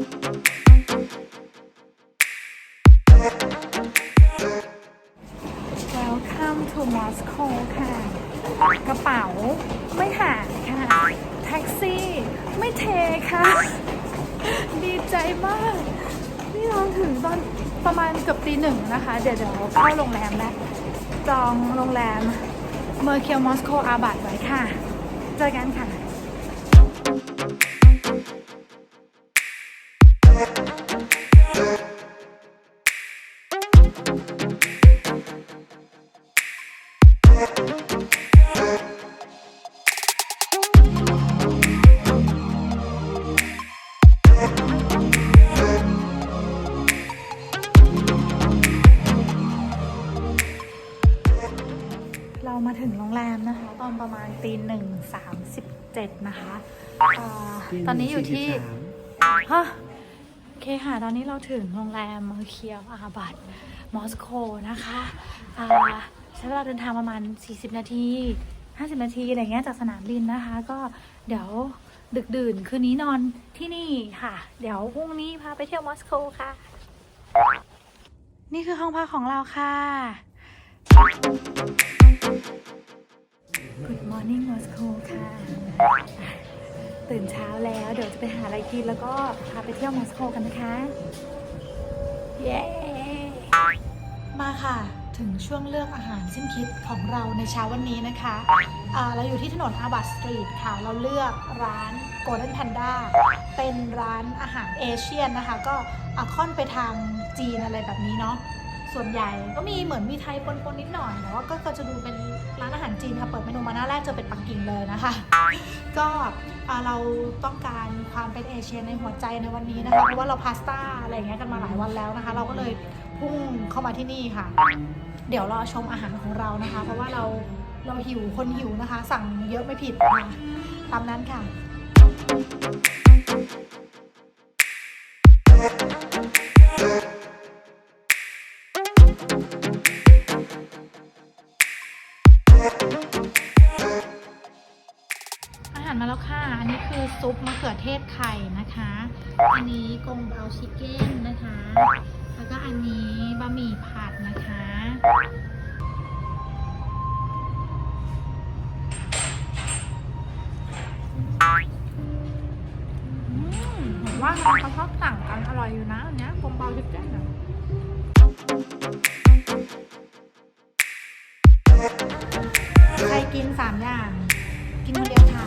Welcome to Moscow ค่ะ กระเป๋าไม่หายค่ะ แท็กซี่ไม่เทค่ะ ดีใจมาก นี่เราถึงตอนประมาณเกือบตีหนึ่งนะคะ เดี๋ยวเดี๋ยวเข้าโรงแรมแล้ว จองโรงแรมเมอร์เคียวมอสโกอาบัตไว้ค่ะ เจอกันค่ะ เรามาถึงโรงแรมนะคะ ตอนประมาณตีหนึ่งสามสิบเจ็ดนะคะอ่าตอนนี้อยู่ที่ฮะโอเคค่ะ ตอนนี้เราถึงโรงแรมเมอร์เคียวอาบัตมอสโกนะคะใช้เวลาเดินทางประมาณ 40 นาที 50 นาที อะไรเงี้ยจากสนามบินนะคะ ก็เดี๋ยวดึกดื่นคืนนี้นอนที่นี่ค่ะ เดี๋ยวพรุ่งนี้พาไปเที่ยวมอสโกค่ะ นี่คือห้องพักของเราค่ะ Good morning Moscow ค่ะ ตื่นเช้าแล้ว เดี๋ยวจะไปหาอะไรกินแล้วก็พาไปเที่ยวมอสโกกันนะคะ เย้ มาค่ะ ถึงช่วงเลือกอาหารสิ้นคิดของเราในเช้าวันนี้นะคะเราอยู่ที่ถนนอาบัตสตรีทค่ะ เราเลือกร้าน Golden Panda เป็นร้านอาหารเอเชียนนะคะ ก็อค่อนไปทางจีนอะไรแบบนี้เนาะ ส่วนใหญ่ก็มีเหมือนมีไทยปนๆนิดหน่อยแต่ว่าก็ก็จะดูเป็นร้านอาหารจีนค่ะเปิดเมนูมาหน้าแรกเจะเป็นปักกิ่งเลยนะคะ ก็อ่าเราต้องการความเป็นเอเชียในหัวใจในวันนี้นะคะเพราะว่าเราพาสต้าอะไรอย่างเงี้ยกันมาหลายวันแล้วนะคะ เราก็เลยพุ่งเข้ามาที่นี่ค่ะ เดี๋ยวรอชมอาหารของเรานะคะ เพราะว่าเราเราหิวคนหิวนะคะ สั่งเยอะไม่ผิดค่ะตามนั้นค่ะ อาหารมาแล้วค่ะ อันนี้คือซุปมะเขือเทศไข่นะคะ อันนี้กงเบาชิคเก้นนะคะ แล้วก็อันนี้บะหมี่ผัดนะคะอืมว่าเขาชอบสั่งกันอร่อยอยู่นะอันเนี้ยกงเบาชิคเก้นะ กินสามอย่าง กินคนเดียวค่ะ